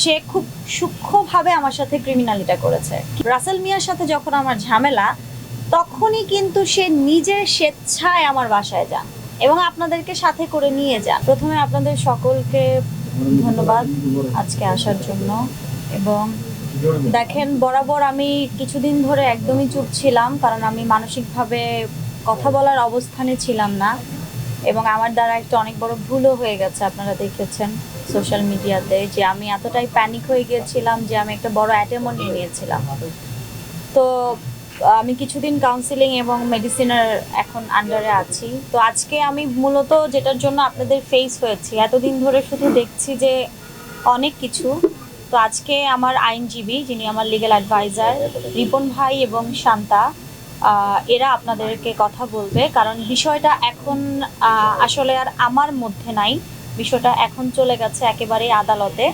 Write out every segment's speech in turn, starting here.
সে খুব সূক্ষ্মভাবে আমার সাথে ক্রিমিনালিটা করেছে। রাসেল মিয়ার সাথে যখন আমার ঝামেলা, তখনই কিন্তু সে নিজের স্বেচ্ছায় আমার বাসায় যান এবং আপনাদেরকে সাথে করে নিয়ে যান। প্রথমে আপনাদের সকলকে ধন্যবাদ আজকে আসার জন্য এবং দেখেন, বরাবর আমি কিছুদিন ধরে একদমই চুপ ছিলাম কারণ আমি মানসিকভাবে কথা বলার অবস্থানে ছিলাম না। এবং আমার দ্বারা একটা অনেক বড় ভুলও হয়ে গেছে আপনারা দেখেছেন সোশ্যাল মিডিয়াতে, যে আমি এতটাই প্যানিক হয়ে গিয়েছিলাম যে আমি একটা বড় অ্যাটেমও নিয়ে নিয়েছিলাম। তো, আমি কিছুদিন কাউন্সিলিং এবং মেডিসিনের এখন আন্ডারে আছি। তো আজকে আমি মূলত যেটার জন্য আপনাদের ফেস হয়েছি, এতদিন ধরে শুধু দেখছি যে অনেক কিছু। তো আজকে আমার আইনজীবী যিনি আমার লিগ্যাল অ্যাডভাইজার রিপন ভাই এবং শান্তা এরা আপনাদেরকে কথা বলবে। কারণ বিষয়টা এখন আসলে আর আমার মধ্যে নাই। বিষয়টা এখন চলে গেছে একেবারেই আদালতে।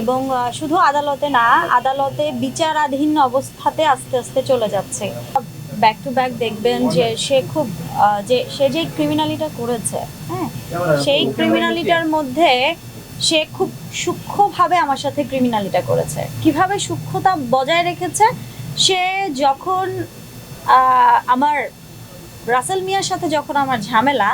এবং শুধু আদালতে না, আদালতে বিচারাধীন অবস্থাতে আস্তে আস্তে চলে যাচ্ছে। ব্যাক টু ব্যাক দেখবেন যে সে খুব যে, সে যে ক্রিমিনালিটা করেছে হ্যাঁ সেই ক্রিমিনালিটার মধ্যে সে খুব সূক্ষ্মভাবে আমার সাথে ক্রিমিনালিটা করেছে। কীভাবে সূক্ষ্মতা বজায় রেখেছে? সে যখন আমার রাসেল মিয়ার সাথে যখন আমার ঝামেলা,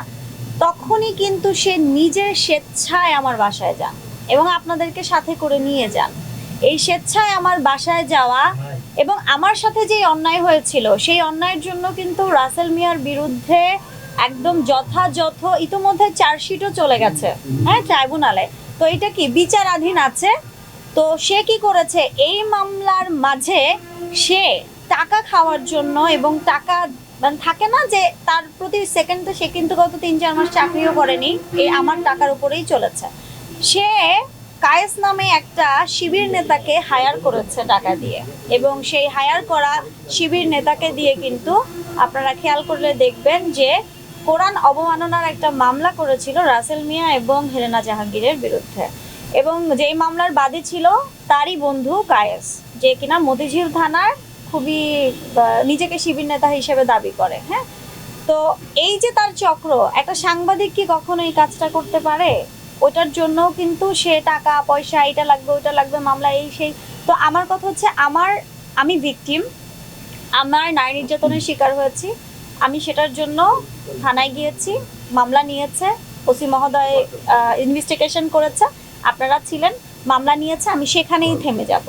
তখনই কিন্তু সে নিজের স্বেচ্ছায় আমার বাসায় যান এবং আপনাদেরকে সাথে করে নিয়ে যান। এই স্বেচ্ছায় আমার বাসায় যাওয়া এবং আমার সাথে যে অন্যায় হয়েছিল, সেই অন্যায়ের জন্য কিন্তু রাসেল মিয়ার বিরুদ্ধে একদম যথাযথ ইতোমধ্যে চার্জশিটও চলে গেছে হ্যাঁ ট্রাইব্যুনালে। তো এটা কি বিচারাধীন আছে? তো সে কি করেছে? এই মামলার মাঝে সে টাকা খাওয়ার জন্য এবং টাকা মানে থাকে না যে তার প্রতি সেকেন্ড তো সে কিন্তু গত তিন চার মাস চাকরিও করেনি এই আমার টাকার উপরেই চলেছে। সে কায়েস নামে একটা শিবির নেতাকে হায়ার করেছে টাকা দিয়ে এবং সেই হায়ার করা শিবির নেতাকে দিয়ে কিন্তু আপনারা খেয়াল করলে দেখবেন যে কোরআন অবমাননার একটা মামলা করেছিল রাসেল মিয়া এবং হেলেনা জাহাঙ্গীরের বিরুদ্ধে। এবং যেই মামলার বাদী ছিল তারই বন্ধু কায়েস, যে কিনা মতিঝিল থানার খুবই নিজেকে শিবির নেতা হিসেবে দাবি করে হ্যাঁ? তো এই যে তার চক্র একটা সাংবাদিক কি কখনো এই কাজটা করতে পারে? ওটার জন্য কিন্তু সে টাকা পয়সা এটা লাগবে ওটা লাগবে মামলা এই সেই। তো আমার কথা হচ্ছে আমার আমি ভিকটিম আমার নারী নির্যাতনের শিকার হয়েছি আমি সেটার জন্য থানায় গিয়েছি মামলা নিয়েছে ওসি মহোদয় ইনভেস্টিগেশন করেছে আপনারা ছিলেন মামলা নিয়েছে আমি সেখানেই থেমে যাব।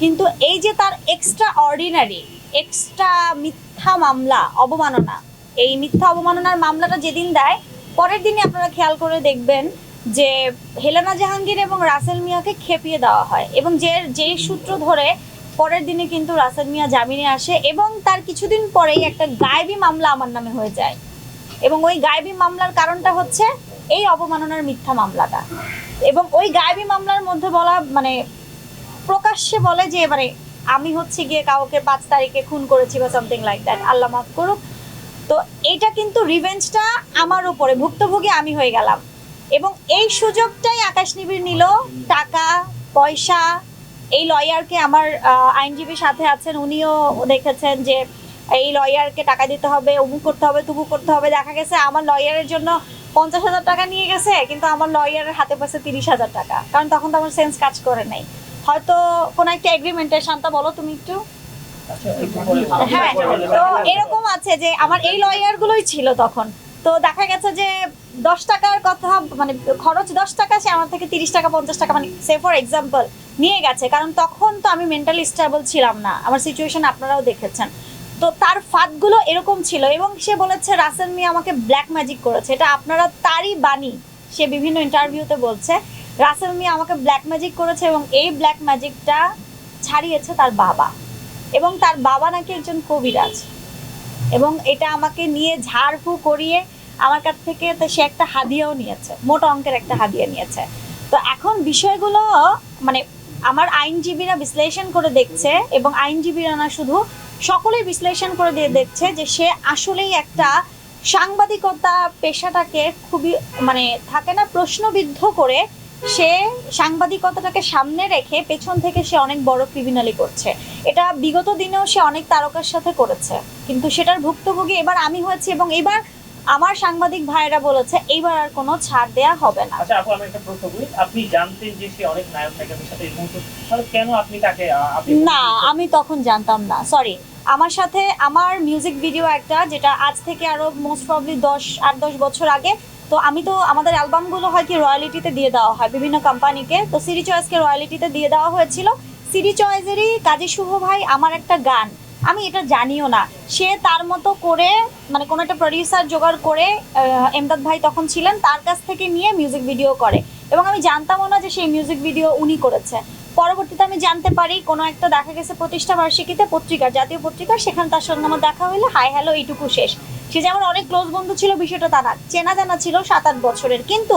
কিন্তু এই যে তার এক্সট্রা অর্ডিনারি এক্সট্রা মিথ্যা মামলা, অবমাননা, এই মিথ্যা অবমাননার মামলাটা যেদিন দেয়, পরের দিনই আপনারা খেয়াল করে দেখবেন যে হেলেনা জাহাঙ্গীর এবং রাসেল মিয়াকে খেপিয়ে দেওয়া হয় এবং যে, যেই সূত্র ধরে পরের দিনে কিন্তু রাসেল মিয়া জামিনে আসে এবং তার কিছুদিন পরেই একটা গায়েবী মামলা আমার নামে হয়ে যায়। এবং ওই গায়েবী মামলার কারণটা হচ্ছে এই অবমাননার মিথ্যা মামলাটা। এবং ওই গায়েবী মামলার মধ্যে বলা মানে প্রকাশ্যে বলে যে মানে আমি হচ্ছে গিয়ে কাউকে পাঁচ তারিখে খুন করেছি বা সামথিং লাইক দ্যাট আল্লাহ মাফ করুক। তো এটা কিন্তু রিভেঞ্জটা আমার উপরে, ভুক্তভোগী আমি হয়ে গেলাম। এবং এই সুযোগটাই আকাশ নিবিড় নিল, টাকা, পয়সা, এই লয়ারকে আমার আইনজীবীর সাথে আছেন, উনিও দেখেছেন যে এই লয়ারকে টাকা দিতে হবে, অমুক করতে হবে, তুমুক করতে হবে, দেখা গেছে আমার লয়ারের জন্য পঞ্চাশ হাজার টাকা নিয়ে গেছে, কিন্তু আমার লয়ারের হাতে পাশে তিরিশ হাজার টাকা। কারণ তখন তো আমার সেন্স কাজ করে নাই। হয়তো কোনো একটা এগ্রিমেন্টের শান্তা বলো তুমি একটু। হ্যাঁ তো এরকম আছে যে আমার এই লয়ার গুলোই ছিল তখন। তো দেখা গেছে যে দশ টাকার কথা মানে খরচ দশ টাকা সে আমার থেকে তিরিশ টাকা পঞ্চাশ টাকা মানে সে ফর এক্সাম্পল নিয়ে গেছে। কারণ তখন তো আমি মেন্টালি স্টেবল ছিলাম না। আমার সিচুয়েশন আপনারাও দেখেছেন। তো তার ফাঁদগুলো এরকম ছিল এবং সে বলেছে রাসেল মিয়া আমাকে ব্ল্যাক ম্যাজিক করেছে। এটা আপনারা তারই বাণী। সে বিভিন্ন ইন্টারভিউতে বলছে। রাসেল মিয়া আমাকে ব্ল্যাক ম্যাজিক করেছে এবং এই ব্ল্যাক ম্যাজিকটা ছাড়িয়েছে তার বাবা। এবং তার বাবা নাকি একজন কবিরাজ। এবং এটা আমাকে নিয়ে ঝাড়ফু করিয়ে আমার কাছ থেকে সে একটা হাদিয়াও নিয়েছে, মোটা অঙ্কের একটা হাদিয়া নিয়েছে। তো এখন বিষয়গুলো মানে আমার আইনজীবীরা বিশ্লেষণ করে দেখছে এবং আইনজীবীরা না শুধু সকলেই বিশ্লেষণ করে দিয়ে দেখছে যে সে আসলেই একটা সাংবাদিকতা পেশাটাকে খুবই মানে থাকে না প্রশ্নবিদ্ধ করে সে সাংবাদিকতাটাকে সামনে রেখে পেছন থেকে সে অনেক বড় ক্রিমিনালি করছে। এটা বিগত দিনেও সে অনেক তারকার সাথে করেছে। কিন্তু সেটার ভুক্তভোগী এবার আমি হয়েছি এবং এবার আমার সাংবাদিক ভাইয়েরা বলেছে এইবার আর কোনো ছাড় দেয়া হবে না। আচ্ছা আপু আমি একটা প্রশ্ন করি। আপনি জানতেন যে সে অনেক নায়ক নায়িকাদের সাথে এরকম তাহলে কেন আপনি তাকে না আমি তখন জানতাম না। সরি আমার সাথে আমার মিউজিক ভিডিও একটা যেটা আজ থেকে আরও মোস্ট প্রবলি দশ আট দশ বছর আগে তো আমি তো আমাদের অ্যালবামগুলো হয় কি রয়্যালিটিতে দিয়ে দেওয়া হয় বিভিন্ন কোম্পানিকে। তো সিডি চয়েসকে রয়্যালিটিতে দিয়ে দেওয়া হয়েছিল। সিডি চয়েসেরই কাজী শুভ ভাই আমার একটা গান। আমি এটা জানিও না। সে তার মতো করে মানে কোনো একটা প্রডিউসার জোগাড় করে এমদাদ ভাই তখন ছিলেন, তার কাছ থেকে নিয়ে মিউজিক ভিডিও করে। এবং আমি জানতামও না যে সেই মিউজিক ভিডিও উনি করেছে। পরবর্তীতে আমি জানতে পারি, কোনো একটা দেখা গেছে প্রতিষ্ঠা বার্ষিকীতে পত্রিকার, জাতীয় পত্রিকা সেখানে তার সঙ্গে আমার দেখা হইলে। হাই, হ্যালো, এইটুকু শেষ। সে যেমন অনেক ক্লোজ বন্ধু ছিল, বিষয়টা তা না চেনা জানা ছিল সাত আট বছরের। কিন্তু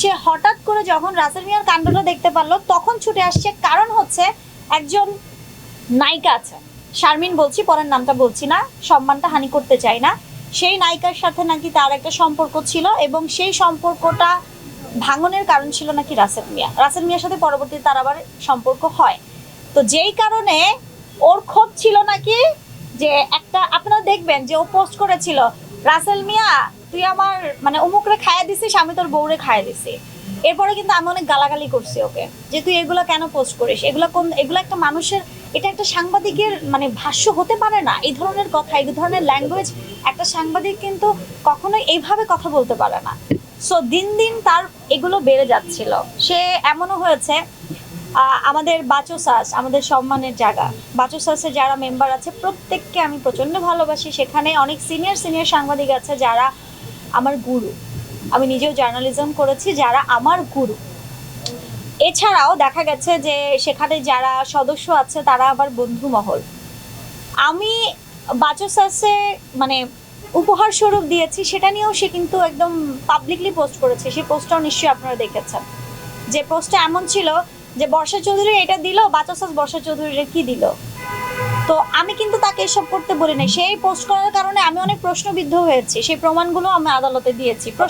সে হঠাৎ করে যখন রাসেল মিয়ার কাণ্ডটা দেখতে পারল, তখন ছুটে আসছে কারণ হচ্ছে একজন নায়িকা আছে। শারমিন বলছি, পরের নামটা বলছি না, সম্মানটা হানি করতে চাই না। সেই নায়িকার সাথে নাকি তার একটা সম্পর্ক ছিল এবং সেই সম্পর্কটা ভাঙনের কারণ ছিল নাকি রাসেল মিয়া। রাসেল মিয়ার সাথে পরবর্তীতে তার আবার সম্পর্ক হয়। তো যেই কারণে ওর ক্ষোভ ছিল নাকি যে একটা, আপনারা দেখবেন যে ও পোস্ট করেছিল, রাসেল মিয়া, তুই আমার মানে অমুকরে খাইয়ে দিছিস, আমি তোর বউরে খাইয়ে দিছি। এরপরে কিন্তু আমি অনেক গালাগালি করছি ওকে, যে তুই এগুলো কেন পোস্ট করিস? এগুলো কোন, এগুলো একটা মানুষের, এটা একটা সাংবাদিকের মানে ভাষ্য হতে পারে না। এই ধরনের কথা, এই ধরনের ল্যাঙ্গুয়েজ একটা সাংবাদিক কিন্তু কখনোই এইভাবে কথা বলতে পারে না। সো দিন দিন তার এগুলো বেড়ে যাচ্ছিল। সে এমনও হয়েছে আমাদের বাচোসাস, আমাদের সম্মানের জায়গা। বাচোসাসের যারা মেম্বার আছে, প্রত্যেককে আমি প্রচণ্ড ভালোবাসি। সেখানে অনেক সিনিয়র সিনিয়র সাংবাদিক আছে যারা আমার গুরু। আমি নিজেও জার্নালিজম করেছি, যারা আমার গুরু। এছাড়াও দেখা গেছে যে, সেখানে যারা সদস্য আছে, তারা আবার বন্ধু মহল আমি বাচোসাসে মানে উপহার স্বরূপ দিয়েছি, সেটা নিয়েও সে কিন্তু একদম পাবলিকলি পোস্ট করেছে। সেই পোস্টটাও নিশ্চয়ই আপনারা দেখেছেন। যে পোস্টটা এমন ছিল যে বর্ষা চৌধুরী এটা দিল বাচসাস বর্ষা চৌধুরীর কি দিল? তো আমি কিন্তু তাকে এসব করতে বলি নাই। সেই পোস্ট করার কারণে আমি অনেক প্রশ্নবিদ্ধ হয়েছি। সেই প্রমাণগুলো আমি আদালতে দিয়েছি।